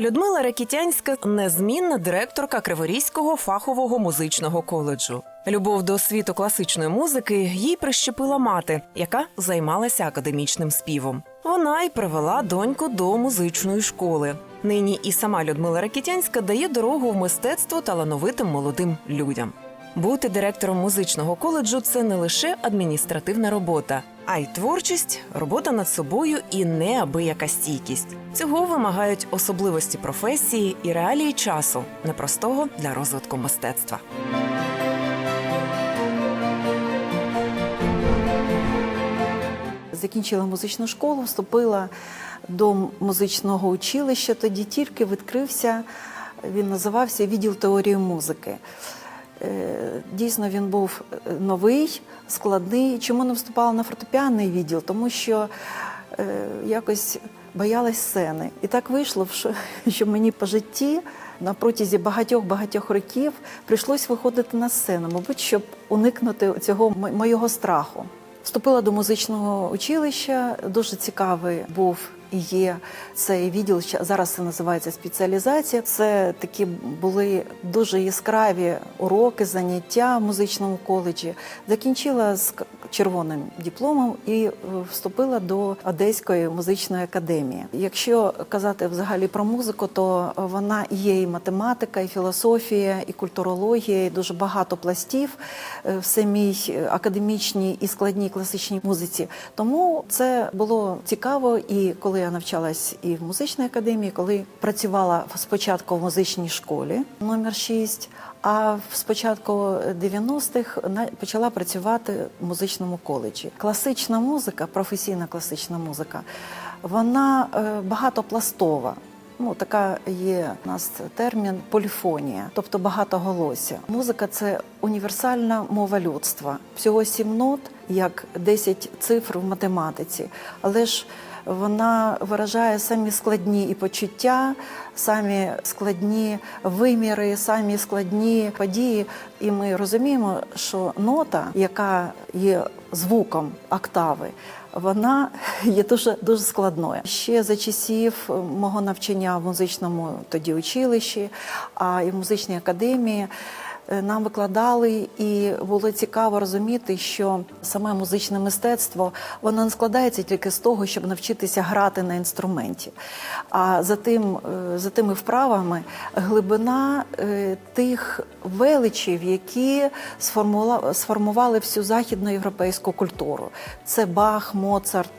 Людмила Ракітянська незмінна директорка Криворізького фахового музичного коледжу. Любов до світу класичної музики їй прищепила мати, яка займалася академічним співом. Вона й привела доньку до музичної школи. Нині і сама Людмила Ракітянська дає дорогу в мистецтво талановитим молодим людям. Бути директором музичного коледжу це не лише адміністративна робота, а й творчість, робота над собою і неабияка стійкість. Цього вимагають особливості професії і реалії часу, непростого для розвитку мистецтва. Закінчила музичну школу, вступила до музичного училища. Тоді тільки відкрився, він називався відділ теорії музики. Е, Дійсно, він був е, новий, складний. Чому не вступала на фортепіанний відділ? Тому що е, якось боялась сцени. І так вийшло, що- мені по житті на протязі багатьох-багатьох років прийшлось виходити на сцену, мабуть, щоб уникнути цього моєго страху. Вступила до музичного училища. Дуже цікавий був є цей відділ. Зараз це називається спеціалізація. Це такі були дуже яскраві уроки, заняття в музичному коледжі. Закінчила з червоним дипломом і е, вступила до Одеської музичної академії. Якщо казати взагалі про музику, то вона є і математика, і філософія, і культурологія, і дуже багато пластів е, в самій академічній і складній класичній музиці. Тому це було цікаво. І коли я навчалась і в музичній академії, коли працювала спочатку в музичній школі номер 6, а спочатку 90-х на- почала працювати в музичному коледжі. Класична музика, професійна класична музика, вона е, багатопластова. Ну, така є у нас термін поліфонія, тобто багатоголосся. Музика це універсальна мова людства. Всього сім нот, як 10 цифр в математиці. Але ж вона виражає самі складні і почуття, самі складні виміри, самі складні події. І ми розуміємо, що нота, яка є звуком октави, вона є дуже дуже складною. Ще за часів мого навчання в музичному тоді училищі, а і в музичній академії. Е, Нам викладали, і було цікаво розуміти, що саме музичне мистецтво воно не складається тільки з того, щоб навчитися грати на інструменті. А за тим, е, за тими вправами глибина е, тих величів, які сформували всю західноєвропейську культуру. Це Бах, Моцарт,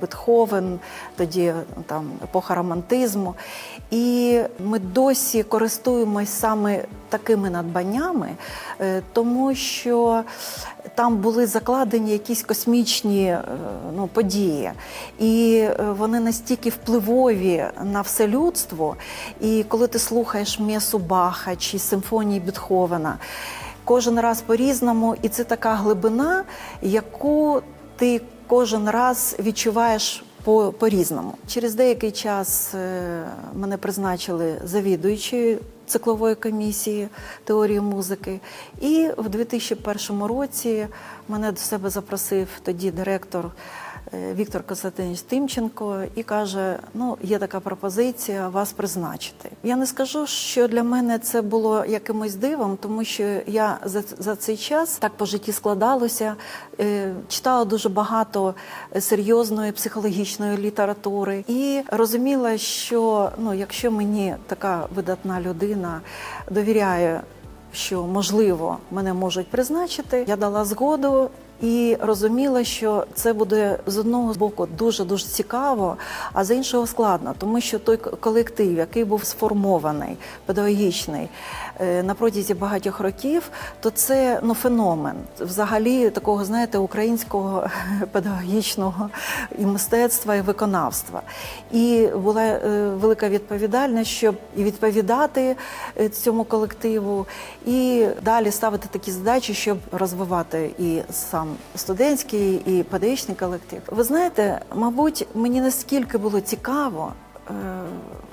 Бетховен, тоді там епоха романтизму. І ми досі користуємось саме такими надбаннями, е, тому що там були закладені якісь космічні е, ну, події, і е, вони настільки впливові на все людство. І коли ти слухаєш Месу Баха чи симфонії Бетховена, кожен раз по-різному, і це така глибина, яку ти кожен раз відчуваєш по- по-різному. Через деякий час мене призначили завідуючою циклової комісії теорії музики. І в 2001 році мене до себе запросив тоді директор. Е, Віктор Константинович Тимченко і каже: ну, є така пропозиція вас призначити. Я не скажу, що для мене це було якимось дивом, тому що я за, за цей час так по житті складалося, е, читала дуже багато серйозної психологічної літератури і розуміла, що ну, якщо мені така видатна людина довіряє що можливо мене можуть призначити. Я дала згоду і розуміла, що це буде з одного боку дуже дуже цікаво, а з іншого складно, тому що той колектив, який був сформований, педагогічний на протязі багатьох років, то це ну феномен взагалі такого, знаєте, українського педагогічного і мистецтва, і виконавства. І була е, велика відповідальність, щоб і відповідати е, цьому колективу, і далі ставити такі задачі, щоб розвивати і сам студентський, і педагогічний колектив. Ви знаєте, мабуть, мені наскільки було цікаво.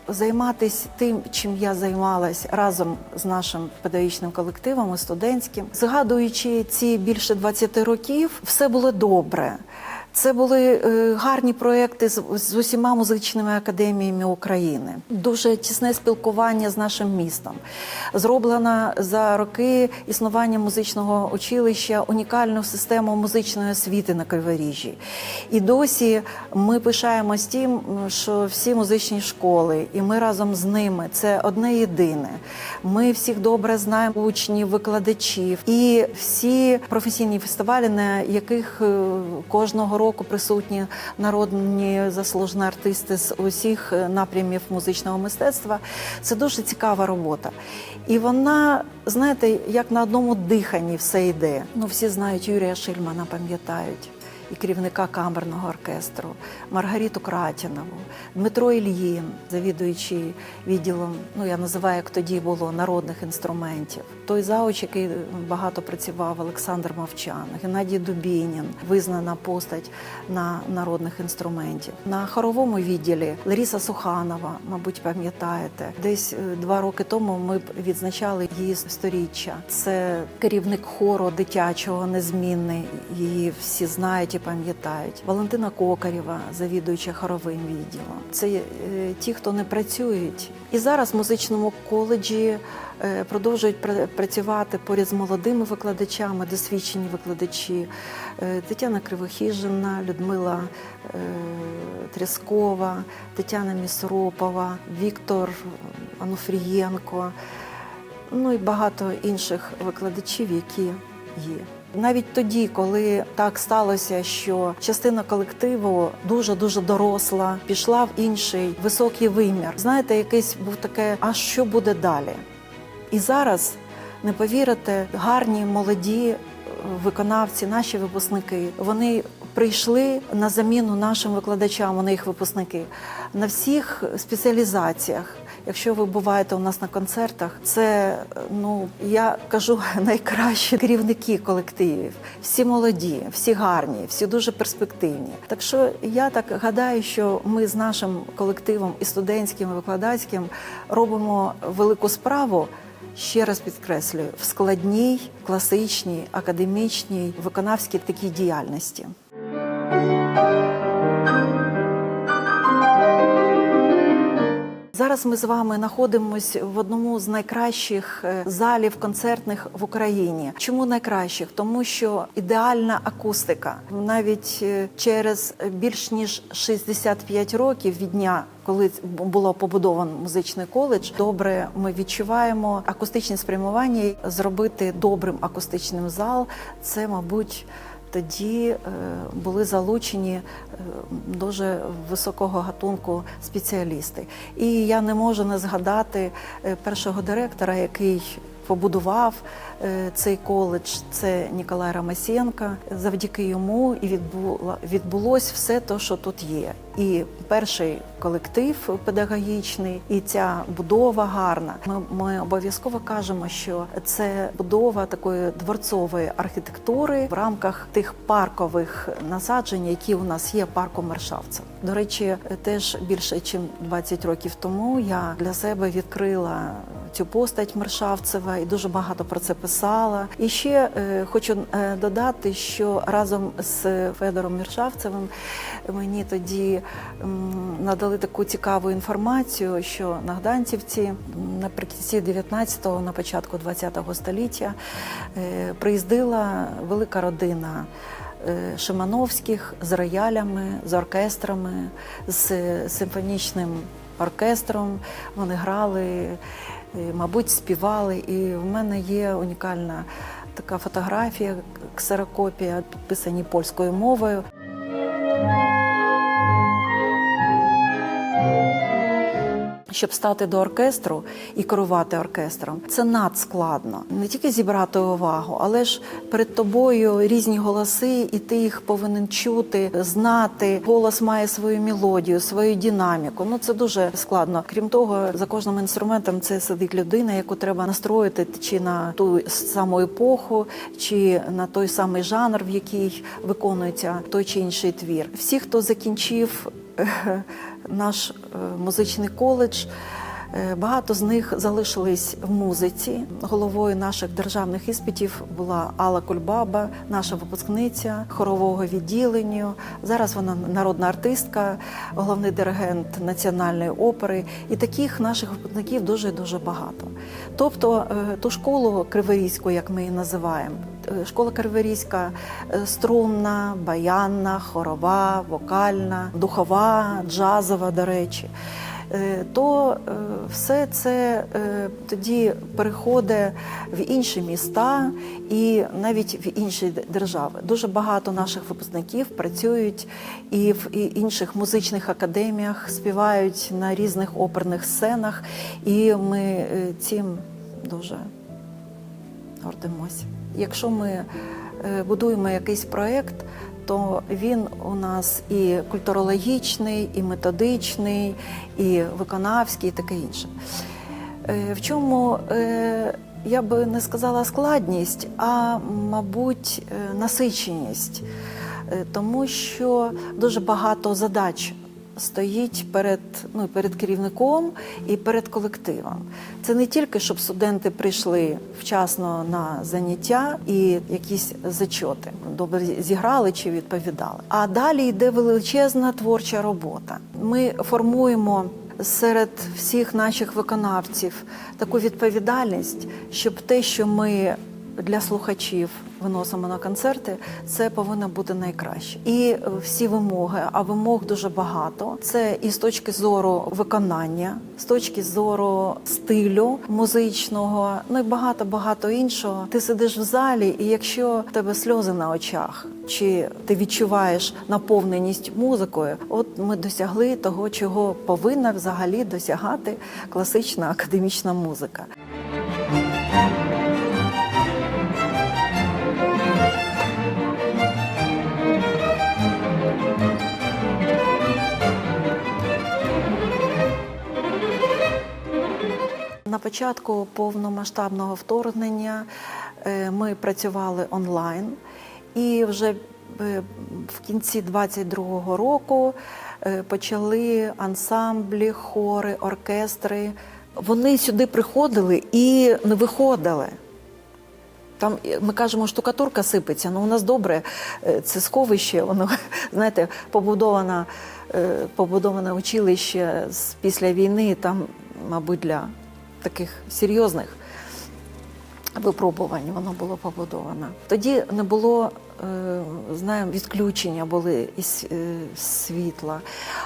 Займатися тим, чим я займалась разом з нашим педагогічним колективом і студентським, згадуючи ці більше 20 років, все було добре. Це були е, гарні проекти з, усіма музичними академіями України. Дуже тісне спілкування з нашим містом. Зроблена за роки існування музичного училища унікальну систему музичної освіти на Криворіжжі. І досі ми пишаємось тим, що всі музичні школи, і ми разом з ними це одне єдине. Ми всіх добре знаємо учнів, викладачів і всі професійні фестивалі, на яких е, кожного року присутні народні заслужені артисти з усіх е, напрямів музичного мистецтва. Це дуже цікава робота. І вона, знаєте, як на одному диханні все йде. Ну, всі знають Юрія Шильмана, пам'ятають. І керівника камерного оркестру Маргариту Кратінову, Дмитро Ільїн, завідуючий відділом, ну я називаю, як тоді було народних інструментів. Той зауч, який багато працював, Олександр Мовчан, Геннадій Дубінін, визнана постать на народних інструментів. На хоровому відділі Лариса Суханова, мабуть, пам'ятаєте, десь е, два роки тому ми відзначали її сторіччя. Це керівник хору дитячого незмінний. Її всі знають і пам'ятають. Валентина Кокарєва, завідуюча хоровим відділом. Це е, ті, хто не працюють. І зараз в музичному коледжі е, продовжують пра- працювати поряд з молодими викладачами, досвідчені викладачі. Е, Тетяна Кривохіжина, Людмила Тряскова, Тетяна Місропова, Віктор Ануфрієнко, ну і багато інших викладачів, які є. Навіть тоді, коли так сталося, що частина колективу дуже дуже доросла, пішла в інший високий вимір. Знаєте, якийсь був таке, а що буде далі? І зараз не повірите, гарні молоді е, виконавці, наші випускники, вони прийшли на заміну нашим викладачам, вони їх випускники на всіх спеціалізаціях. Якщо ви буваєте у нас на концертах, це ну я кажу найкращі керівники колективів. Всі молоді, всі гарні, всі дуже перспективні. Так що я так гадаю, що ми з нашим колективом і студентським, і викладацьким робимо велику справу. Ще раз підкреслюю, в складній, класичній, академічній, виконавській такій діяльності. Зараз ми з вами знаходимося в одному з найкращих е, залів концертних в Україні. Чому найкращих? Тому що ідеальна акустика. Навіть е, через більш ніж 65 років від дня. Коли було побудовано музичний коледж, добре ми відчуваємо акустичні спрямування. Зробити добрим акустичним зал це, мабуть, тоді е, були залучені е, дуже високого гатунку спеціалісти. І я не можу не згадати е, першого директора, який побудував е, цей коледж. Це Ніколай Рамасенко. Завдяки йому і відбуло, відбулось все те, що тут є. І перший колектив педагогічний, і ця будова гарна. Ми, ми обов'язково кажемо, що це будова такої дворцової архітектури в рамках тих паркових насаджень, які у нас є парком Мершавцев. До речі, теж більше ніж 20 років тому я для себе відкрила цю постать Мершавцева і дуже багато про це писала. І ще е, хочу е, додати, що разом з Федором Мершавцевим мені тоді надали таку цікаву інформацію, що на Гданцівці наприкінці 19-го, на початку 20-го століття е, приїздила велика родина. Шимановських з роялями, з оркестрами, з симфонічним оркестром. Вони грали, мабуть, співали. І в мене є унікальна така фотографія, ксерокопія, підписані польською мовою. Щоб стати до оркестру і керувати оркестром, це надскладно. Не тільки зібрати увагу, але ж перед тобою різні голоси, і ти їх повинен чути, знати. Голос має свою мелодію, свою динаміку. Ну це дуже складно. Крім того, за кожним інструментом це сидить людина, яку треба настроїти чи на ту саму епоху, чи на той самий жанр, в який виконується той чи інший твір. Всі, хто закінчив наш е, музичний коледж. Е, Багато з них залишились в музиці. Головою наших державних іспитів була Алла Кульбаба, наша випускниця хорового відділення. Зараз вона народна артистка, головний диригент національної опери. І таких наших випускників дуже дуже багато. Тобто е, ту школу Криворізьку, як ми її називаємо. е, Школа Криворізька е, струнна, баянна, хорова, вокальна, духова, джазова, до речі. Е, То е, все це е, тоді переходить в інші міста і навіть в інші держави. Дуже багато наших випускників працюють і в інших музичних академіях, співають на різних оперних сценах, і ми цим дуже гордимося. Якщо ми будуємо якийсь проєкт, то він у нас і культурологічний, і методичний, і виконавський, і таке інше. Е, В чому е, я би не сказала складність, а мабуть, е, насиченість, Е, тому що дуже багато задач стоїть перед, ну, перед керівником і перед колективом. Це не тільки щоб студенти прийшли вчасно на заняття і якісь зачоти добре зіграли чи відповідали. А далі йде величезна творча робота. Ми формуємо серед всіх наших виконавців таку відповідальність, щоб те, що ми для слухачів виносимо на концерти, це повинно бути найкраще. І е, всі вимоги, а вимог дуже багато. Це і з точки зору виконання, з точки зору стилю музичного, ну і багато багато іншого. Ти сидиш в залі, і якщо в тебе сльози на очах, чи ти відчуваєш наповненість музикою, от ми досягли того, чого повинна взагалі досягати класична академічна музика. На початку повномасштабного вторгнення е, ми працювали онлайн, і вже е, в кінці 22-го року е, почали ансамблі, хори, оркестри. Вони сюди приходили і не виходили. Там ми кажемо, штукатурка сипеться. Ну у нас добре це сховище, воно знаєте, побудоване, побудоване училище після війни. Там, мабуть, для таких серйозних випробувань воно було побудовано. Тоді не було, знаємо, відключення були із е, світла.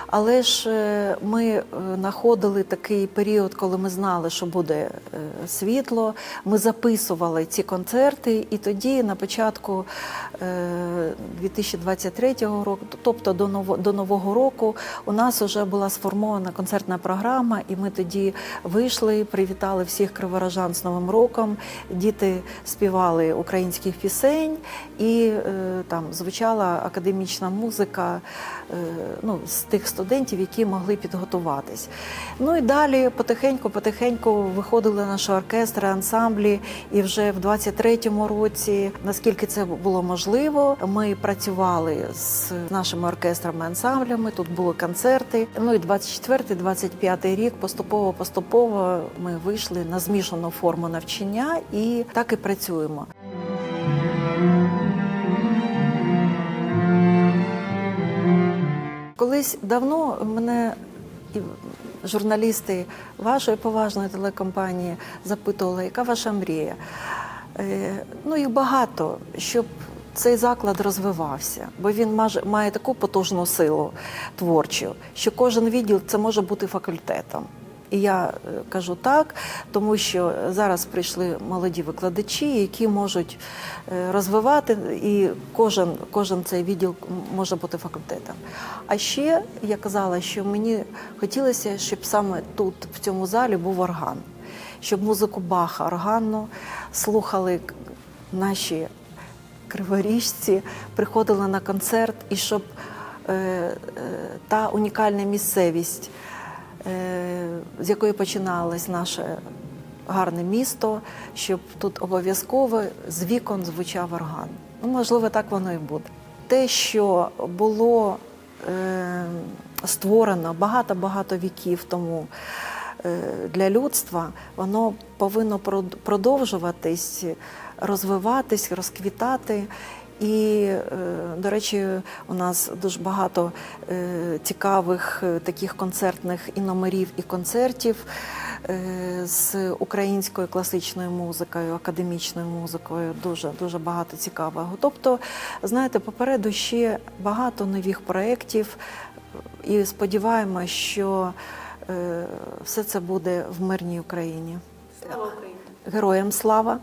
Але ж е, ми е, знаходили такий період, коли ми знали, що буде е, світло. Ми записували ці концерти, і тоді на початку е, 2023 року, тобто до нового року, у нас вже була сформована концертна програма, і ми тоді вийшли, привітали всіх криворожан з Новим роком. Діти співали українських пісень, і е, там звучала академічна музика е, ну, з тих студентів, які могли підготуватись. Ну і далі потихеньку, потихеньку виходили наші оркестри, ансамблі. І вже в 23-му році, наскільки це було можливо, ми працювали з нашими оркестрами, ансамблями. Тут були концерти. Ну і 24-25 рік поступово поступово ми вийшли на змішану форму навчання і так і працюємо. Колись давно мене журналісти вашої поважної телекомпанії запитували, яка ваша мрія. Е, Ну, їх багато, щоб цей заклад розвивався, бо він має таку потужну силу творчу, що кожен відділ це може бути факультетом. І я е, кажу так, тому що зараз прийшли молоді викладачі, які можуть е, розвивати, і кожен, кожен цей відділ може бути факультетом. А ще я казала, що мені хотілося, щоб саме тут, в цьому залі, був орган, щоб музику Баха органну слухали наші криворіжці, приходили на концерт, і щоб е, е, та унікальна місцевість з якої починалось наше гарне місто, щоб тут обов'язково з вікон звучав орган. Ну, можливо, так воно і буде. Те, що було е, створено багато-багато віків тому е, для людства, воно повинно продовжуватись, розвиватись, розквітати. І, е, до речі, у нас дуже багато е, цікавих е, таких концертних і номерів, і концертів з українською класичною музикою, академічною музикою. Дуже дуже багато цікавого. Тобто, знаєте, попереду ще багато нових проєктів, і сподіваємося, що все це буде в мирній Україні. Слава Україні. Героям слава!